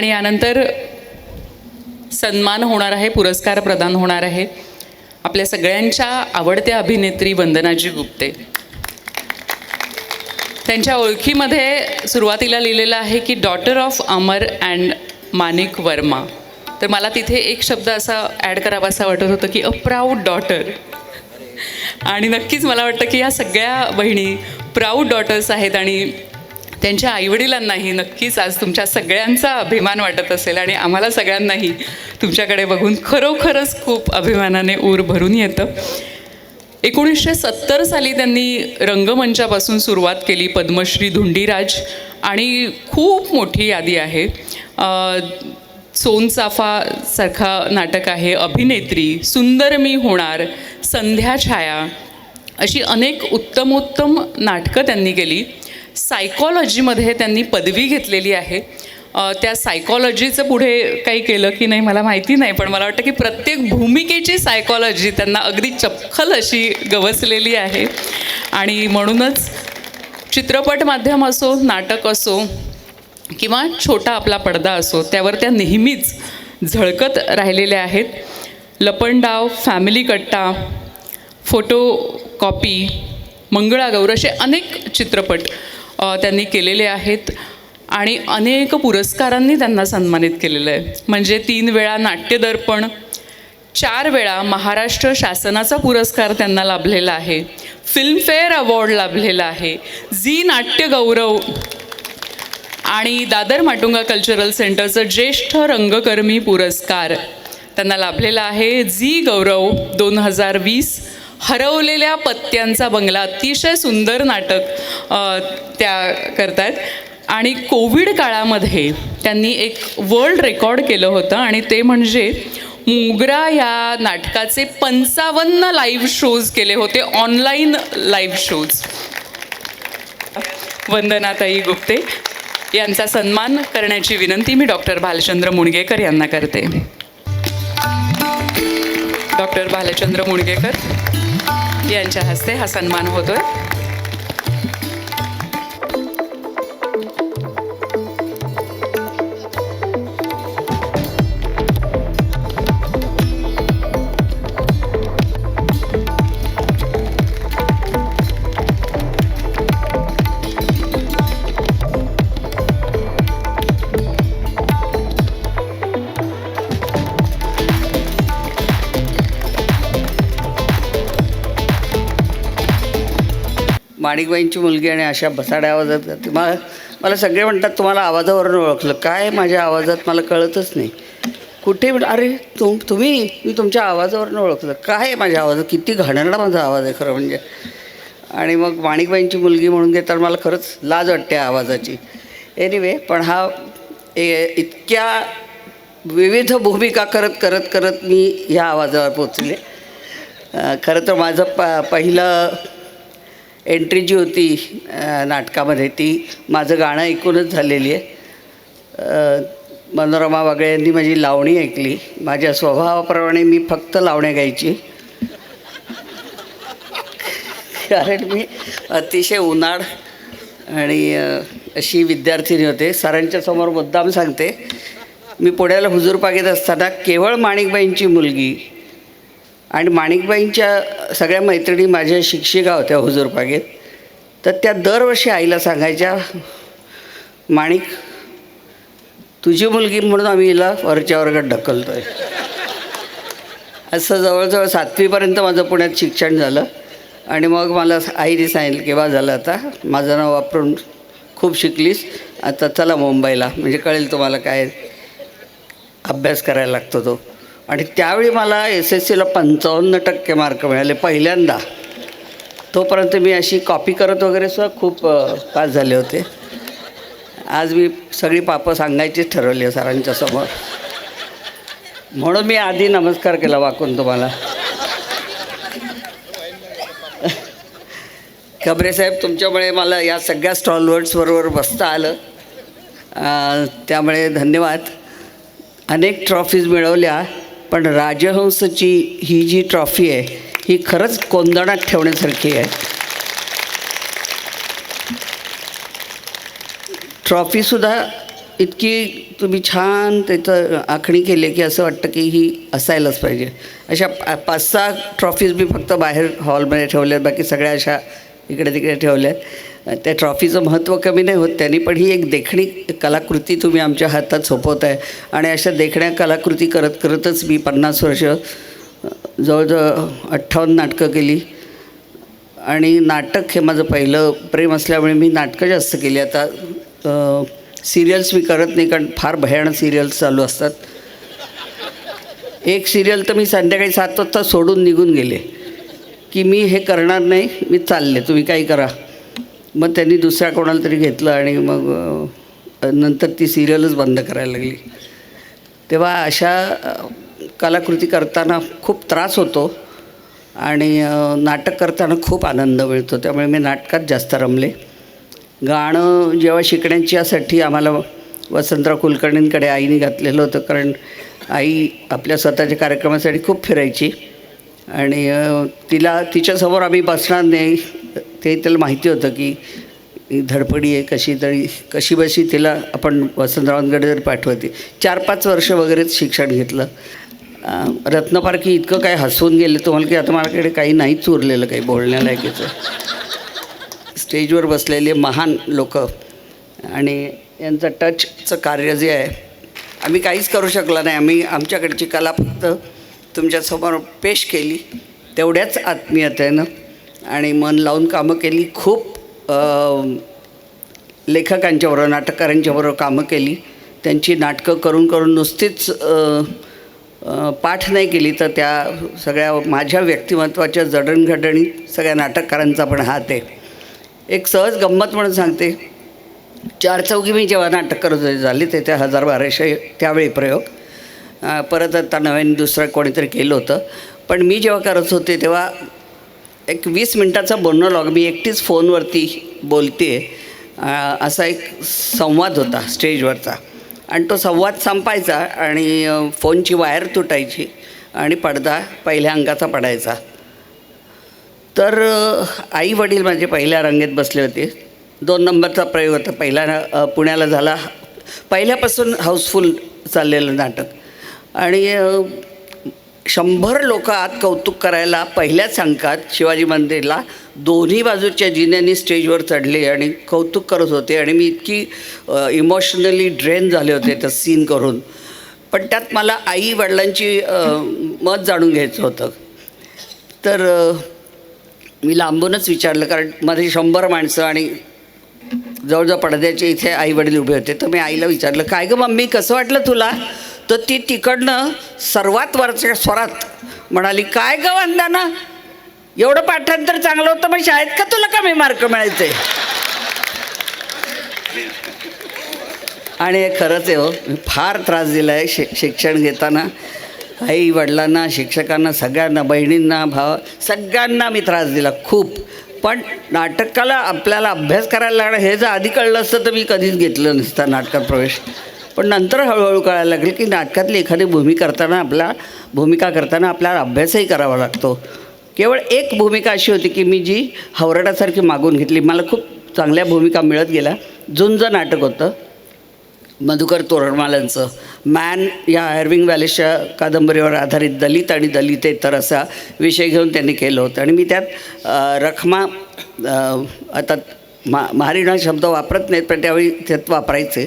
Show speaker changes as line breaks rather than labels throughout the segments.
आणि यानंतर सन्मान होणार आहे पुरस्कार प्रदान होणार आहे. आपल्या सगळ्यांच्या आवडत्या अभिनेत्री वंदनाजी गुप्ते. त्यांच्या ओळखीमध्ये सुरुवातीला लिहिलेलं आहे की daughter of Amar and Manik Verma तर मला तिथे एक शब्द असा ॲड करावासा वाटत होतं की अ प्राऊड डॉटर आणि नक्कीच मला वाटतं की या सगळ्या बहिणी प्राऊड डॉटर्स आहेत आणि त्यांच्या आईवडिलांनाही नक्कीच आज तुमच्या सगळ्यांचा अभिमान वाटत असेल आणि आम्हाला सगळ्यांनाही तुमच्याकडे बघून खरोखरच खूप अभिमानाने ऊर भरून येतं. एकोणीसशे सत्तर साली त्यांनी रंगमंचापासून सुरुवात केली पद्मश्री धुंडीराज आणि खूप मोठी यादी आहे. सोनचाफासारखा नाटक आहे अभिनेत्री सुंदर मी होणार संध्या छाया अशी अनेक उत्तमोत्तम नाटकं त्यांनी केली. सायकॉलॉजीमध्ये त्यांनी पदवी घेतलेली आहे. त्या सायकॉलॉजीचं पुढे काही केलं की नाही मला माहिती नाही पण मला वाटतं की प्रत्येक भूमिकेची सायकॉलॉजी त्यांना अगदी चपखल अशी गवसलेली आहे. आणि म्हणूनच चित्रपट माध्यम असो नाटक असो किंवा छोटा आपला पडदा असो त्यावर त्या नेहमीच झळकत राहिलेल्या आहेत. Lapandav family Katta photo copy Mangalagaur असे अनेक चित्रपट त्यांनी केलेले आहेत आणि अनेक पुरस्कारांनी त्यांना सन्मानित केलेलं आहे. म्हणजे तीन वेळा नाट्यदर्पण चार वेळा महाराष्ट्र शासनाचा पुरस्कार त्यांना लाभलेला आहे फिल्मफेअर अवॉर्ड लाभलेला आहे झी नाट्य गौरव आणि दादर माटुंगा कल्चरल सेंटरचं ज्येष्ठ रंगकर्मी पुरस्कार त्यांना लाभलेला आहे. झी गौरव दोन हजार वीस हरवलेल्या पत्त्यांचा बंगला. अतिशय सुंदर नाटक त्या करतायत. आणि कोविड काळामध्ये त्यांनी एक वर्ल्ड रेकॉर्ड केलं होतं आणि ते म्हणजे मोगरा या नाटकाचे पंचावन्न लाईव्ह शोज केले होते ऑनलाईन लाईव्ह शोज वंदनाताई गुप्ते यांचा सन्मान करण्याची विनंती मी डॉक्टर भालचंद्र मुणगेकर यांना करते. डॉक्टर भालचंद्र मुणगेकर यांच्या हस्ते हा सन्मान होतोय.
माणिकबाईंची मुलगी आणि अशा बसाड्या आवाजात गाते. मला मला सगळे म्हणतात तुम्हाला आवाजावरून ओळखलं. काय माझ्या आवाजात मला कळतच नाही. कुठे म्हण अरे तुम तुम्ही मी तुमच्या आवाजावरून ओळखलं. काय आहे माझ्या आवाजात? किती घाणेरडा माझा आवाज आहे खरं म्हणजे. आणि मग माणिकबाईंची मुलगी म्हणून घेताना मला खरंच लाज वाटते आवाजाची. एनिवे पण हा ए- इतक्या विविध भूमिका करत करत करत मी ह्या आवाजावर पोचले खरं तर माझं प पहिलं एंट्री जी होती नाटकामध्ये ती माझं गाणं ऐकूनच झालेली आहे. मनोरमा वागळे यांनी माझी लावणी ऐकली. माझ्या स्वभावाप्रमाणे मी फक्त लावण्या गायची. कारण मी अतिशय उन्हाळ आणि अशी विद्यार्थिनी होते. सरांच्या समोर मुद्दाम सांगते मी पुण्याला हुजूर पागेत असताना केवळ माणिकबाईंची मुलगी आणि माणिकबाईंच्या सगळ्या मैत्रिणी माझ्या शिक्षिका होत्या हुजूरपागेत तर त्या दरवर्षी आईला सांगायच्या माणिक तुझी मुलगी म्हणून आम्ही हिला वरच्या वर्गात ढकलतो आहे असं जवळजवळ सातवीपर्यंत माझं पुण्यात शिक्षण झालं. आणि मग मला आईने सांगितलं की बा झालं आता. माझं नाव वापरून खूप शिकलीस. आता चला मुंबईला. म्हणजे कळेल तुम्हाला काय अभ्यास करायला लागतो तो. आणि त्यावेळी मला एस एस सीला पंचावन्न टक्के मार्क मिळाले पहिल्यांदा. तोपर्यंत मी अशी कॉपी करत वगैरे सुद्धा खूप पास झाले होते. आज मी सगळी पापं सांगायचीच ठरवली आहे सरांच्या समोर. म्हणून मी आधी नमस्कार केला वाकून तुम्हाला. खबरे साहेब तुमच्यामुळे मला या सगळ्या स्टॉलवर्ड्सबरोबर बसता आलं. त्यामुळे धन्यवाद. अनेक ट्रॉफीज मिळवल्या. पण राजहंसची ही जी ट्रॉफी आहे ही खरंच कोंदणात ठेवण्यासारखी आहे. ट्रॉफीसुद्धा इतकी तुम्ही छान त्याचं आखणी केली की असं वाटतं की ही असायलाच पाहिजे. अशा पाच सहा ट्रॉफीज मी फक्त बाहेर हॉलमध्ये ठेवल्या बाकी सगळ्या अशा इकडे तिकडे ठेवल्यात. त्या ट्रॉफीचं महत्त्व कमी नाही होत त्यांनी पण ही एक देखणी कलाकृती तुम्ही आमच्या हातात सोपवत आहे आणि अशा देखण्या कलाकृती करत करतच मी पन्नास वर्ष जवळजवळ अठ्ठावन्न नाटकं केली. आणि नाटक हे माझं पहिलं प्रेम असल्यामुळे मी नाटकं जास्त केली. आता सिरियल्स मी करत नाही कारण फार भयानक सिरियल्स चालू असतात. एक सिरियल तर मी संध्याकाळी सात वाजता सोडून निघून गेले. की मी हे करणार नाही मी चालले तुम्ही काही करा. मग त्यांनी दुसऱ्या कोणाला तरी घेतलं आणि मग नंतर ती सिरियलच बंद करायला लागली. तेव्हा अशा कलाकृती करताना खूप त्रास होतो आणि नाटक करताना खूप आनंद मिळतो. त्यामुळे मी नाटकात जास्त रमले. गाणं जेव्हा शिकण्याच्यासाठी आम्हाला वसंतराव कुलकर्णींकडे आईने घातलेलं होतं कारण आई आपल्या स्वतःच्या कार्यक्रमासाठी खूप फिरायची. आणि तिला तिच्यासमोर आम्ही बसणार नाही. ते त्याला माहिती होतं की धडपडी आहे कशी तरी कशी बशी तिला आपण वसंतरावांकडे जर पाठवते. चार पाच वर्ष वगैरेच शिक्षण घेतलं. रत्नपारखी इतकं काय हसवून गेले तुम्हाला की आता माझ्याकडे काही नाहीच उरलेलं काही बोलण्यालायकीचं स्टेजवर बसलेले महान लोक. आणि यांचं टचचं कार्य जे आहे आम्ही काहीच करू शकलो नाही. आम्ही आमच्याकडची कला फक्त तुमच्यासमोर पेश केली तेवढ्याच आत्मीयतेनं आणि मन लावून कामं केली. खूप लेखकांच्याबरोबर नाटककारांच्याबरोबर कामं केली. त्यांची नाटकं करून करून नुसतीच पाठ नाही केली तर त्या सगळ्या माझ्या व्यक्तिमत्वाच्या जडणघडणीत सगळ्या नाटककारांचा पण हात आहे. एक सहज गंमत म्हणून सांगते. चार चौघी मी जेव्हा नाटक करत होते झाले ते त्या हजार बाराशे त्यावेळी प्रयोग. परत आता नव्याने दुसरं कोणीतरी केलं होतं. पण मी जेव्हा करत होते तेव्हा एक वीस मिनटाचा बोनोलॉग मी एकटीच फोनवरती बोलते. असा एक संवाद होता स्टेजवरचा. आणि तो संवाद संपायचा आणि फोनची वायर तुटायची आणि पडदा पहिल्या अंगाचा पडायचा. तर आई वडील माझे पहिल्या रांगेत बसले होते. दोन नंबरचा प्रयोग होता. पहिला पुण्याला झाला. पहिल्यापासून हाऊसफुल चाललेलं नाटक. आणि शंभर लोक आत कौतुक करायला पहिल्याच अंकात शिवाजी मंदिरला दोन्ही बाजूच्या जिन्यांनी स्टेजवर चढले आणि कौतुक करत होते आणि मी इतकी इमोशनली ड्रेन झाले होते त्या सीन करून. पण त्यात मला आई वडिलांची मत जाणून घ्यायचं होतं. तर मी लांबूनच विचारलं कारण माझे शंभर माणसं आणि जवळजवळ पडद्याचे इथे आई वडील उभे होते. तर मी आईला विचारलं काय गं मम्मी कसं वाटलं तुला? तर ती तिकडनं सर्वात वरच्या स्वरात म्हणाली काय ग वंदना? एवढं पाठांतर चांगलं होतं मग शाळेत का तुला कमी मार्क मिळायचे? आणि हे खरंच आहे हो मी फार त्रास दिला आहे शि शिक्षण घेताना. आई वडिलांना शिक्षकांना सगळ्यांना बहिणींना भाव सगळ्यांना मी त्रास दिला खूप. पण नाटकाला आपल्याला अभ्यास करायला लागणं हे जर आधी कळलं असतं तर मी कधीच घेतलं नसतं नाटकात प्रवेश. पण नंतर हळूहळू कळायला लागेल की नाटकातली एखादी भूमी करताना आपला भूमिका करताना आपल्याला अभ्यासही करावा लागतो. केवळ एक भूमिका अशी होती की मी जी हवरडासारखी मागून घेतली मला खूप चांगल्या भूमिका मिळत गेल्या. झुंज नाटक होतं. मधुकर तोरणमालांचं मॅन या एरविंग वॅलेसच्या कादंबरीवर आधारित दलित आणि दलितेतर असा विषय घेऊन त्यांनी केलं होतं. आणि मी त्यात रखमा आता मा महारीण हा शब्द वापरत नाहीत पण त्यावेळी त्यात वापरायचे.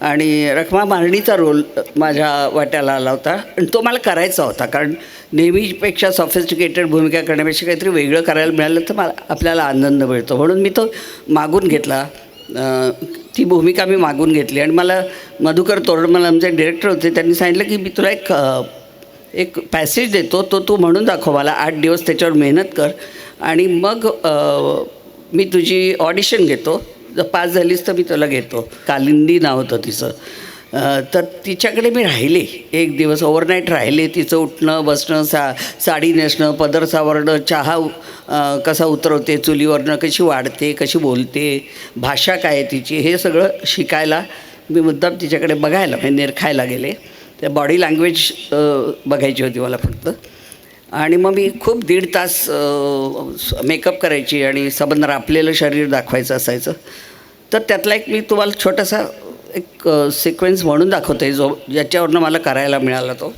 आणि रखमा मारणीचा रोल माझ्या वाट्याला आला होता. आणि तो मला करायचा होता कारण नेहमीपेक्षा सॉफिस्टिकेटेड भूमिका करण्यापेक्षा काहीतरी वेगळं करायला मिळालं तर मला आपल्याला आनंद मिळतो. म्हणून मी तो मागून घेतला. ती भूमिका मी मागून घेतली. आणि मला मधुकर तोरडमल आमचे डिरेक्टर होते त्यांनी सांगितलं की मी तुला एक एक पॅसेज देतो तो तू म्हणून दाखव मला. आठ दिवस त्याच्यावर मेहनत कर. आणि मग मी तुझी ऑडिशन घेतो. जर पास झालीस तर मी तुला घेतो. कालिंदी नाव होतं तिचं. तर तिच्याकडे मी राहिले. एक दिवस ओव्हरनाईट राहिले. तिचं उठणं बसणं सा साडी नेसणं पदर सावरणं चहा कसा उतरवते चुलीवरनं कशी वाढते कशी बोलते भाषा काय आहे तिची हे सगळं शिकायला मी मुद्दाम तिच्याकडे बघायला म्हणजे निरखायला गेले. त्या बॉडी लँग्वेज बघायची होती मला फक्त. आणि मग मी खूप दीड तास मेकअप करायची आणि सबंध रापलेलं शरीर दाखवायचं असायचं. तर त्यातला एक मी तुम्हाला छोटासा एक सिक्वेन्स म्हणून दाखवते जो ज्याच्यावरनं मला करायला मिळाला तो.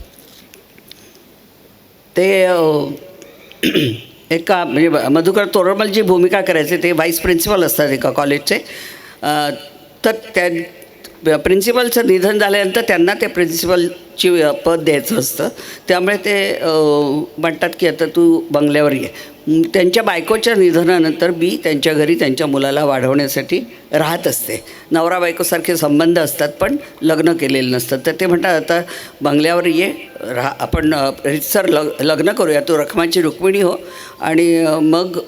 ते एका म्हणजे मधुकर तोरमल जी भूमिका करायचे ते व्हाईस प्रिन्सिपल असतात एका कॉलेजचे तर त्या प्रिन्सिपलचं निधन झाल्यानंतर त्यांना ते प्रिन्सिपलची पद द्यायचं असतं. त्यामुळे ते म्हणतात की आता तू बंगल्यावर ये. त्यांच्या बायकोच्या निधनानंतर मी त्यांच्या घरी त्यांच्या मुलाला वाढवण्यासाठी राहत असते. नवरा बायकोसारखे संबंध असतात पण लग्न केलेलं नसतं. तर ते म्हणतात आता बंगल्यावर ये राहा आपण अ, लग लग्न करूया. तू रखमाची रुक्मिणी हो आणि मग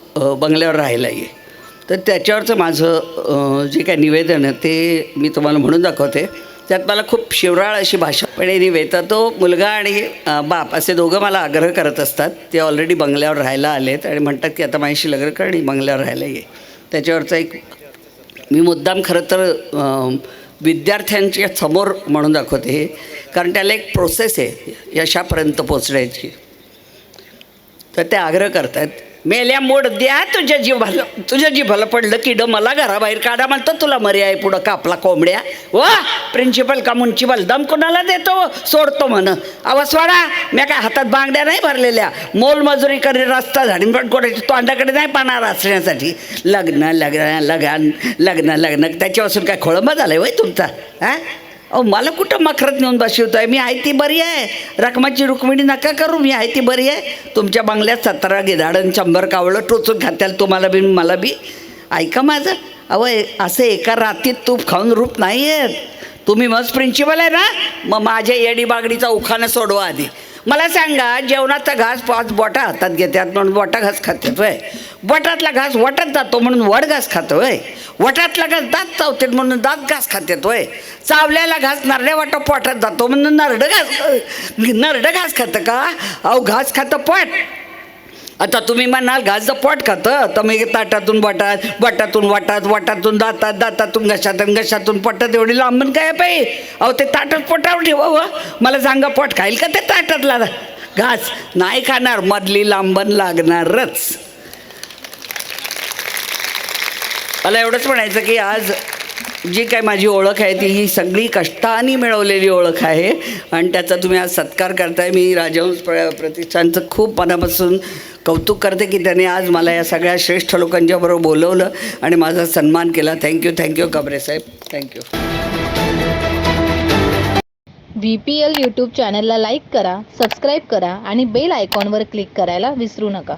बंगल्यावर राहायला ये. तर त्याच्यावरचं माझं जे काय निवेदन आहे ते मी तुम्हाला म्हणून दाखवते. त्यात मला खूप शिवराळ अशी भाषा पण एनिवे तर तो मुलगा आणि बाप असे दोघं मला आग्रह करत असतात. ते ऑलरेडी बंगल्यावर राहायला आलेत आणि म्हणतात की आता माझ्याशी लग्न कर आणि बंगल्यावर राहायला ये. त्याच्यावरचा एक मी मुद्दाम खरं तर विद्यार्थ्यांच्या समोर म्हणून दाखवते हे. कारण त्याला एक प्रोसेस आहे यशापर्यंत पोचण्याची तर ते आग्रह करतात मेल्या मोड द्या तुझ्या जीव भलं तुझ्या जी भलं पडलं किड मला घराबाहेर काढा म्हणतो तुला मरी पुढं कापला कोंबड्या. वा प्रिन्सिपल का मुन्सिपल दम कोणाला देतो? सोडतो म्हण. आवाज वाडा मी काय हातात बांगड्या नाही भरलेल्या. मोलमजुरी करी रस्ता झाडी पण कोणाची तोंडाकडे नाही पाणार असण्यासाठी. लग्न लग्न लग्न लग्न लग्न त्याच्यापासून काय खोळंबा आहे वय तुमचा हां? अहो मला कुठं मखरत नेऊन बसवतो आहे मी आहे ती बरी आहे. रकमाची रुक्मिणी नका करू मी आहे ती बरी आहे. तुमच्या बंगल्यात सतरा गिधाडन शंभर कावळं टोचून खात्याल तुम्हाला बी मला बी. ऐका माझं. अहो ए- असं एका रात्रीत तूप खाऊन रूप नाही आहेत तुम्ही मस्त प्रिन्सिपल आहे ना? मग माझ्या येडी बागडीचा उखाणं सोडवा आधी. मला सांगा जेवणाचा घास पाच बोटा हातात घेतात म्हणून बोटा घास खातात होय. बोटातला घास वटत जातो म्हणून वड घास खातो होय. वटातला घास दात चावतात म्हणून दात घास खातात होय. चावल्याला घास नरड्या वाटा पोटात जातो म्हणून नरड घास नरडं घास खातं का? अहो घास खातं पोट. आता तुम्ही म्हणाल घासचं पोट खातं तर मी ताटातून वाटात वाटातून वाटात वाटातून दातात दातातून घशातून घशातून पोटात एवढी लांबून काय पाहिजे अहो ते ताटात पोटावर ठेवावं. मला सांगा पोट खाईल का ते ताटातला? घास नाही खाणार मधली लांबण लागणारच. मला एवढंच म्हणायचं की आज जी काय माझी ओळख आहे ती ही सगळी कष्टाने मिळवलेली ओळख आहे. आणि त्याचा तुम्ही आज सत्कार करताय. मी राजहंस प्र प्रतिष्ठानचं खूप मनापासून कौतुक करते की त्याने आज मला या सगळ्या श्रेष्ठ लोकांच्याबरोबर बोलवलं आणि माझा सन्मान केला. Thank you thank you Kabre Saheb. Thank you
V P L YouTube चॅनलला लाईक करा सबस्क्राईब करा आणि बेल आयकॉनवर क्लिक करायला विसरू नका.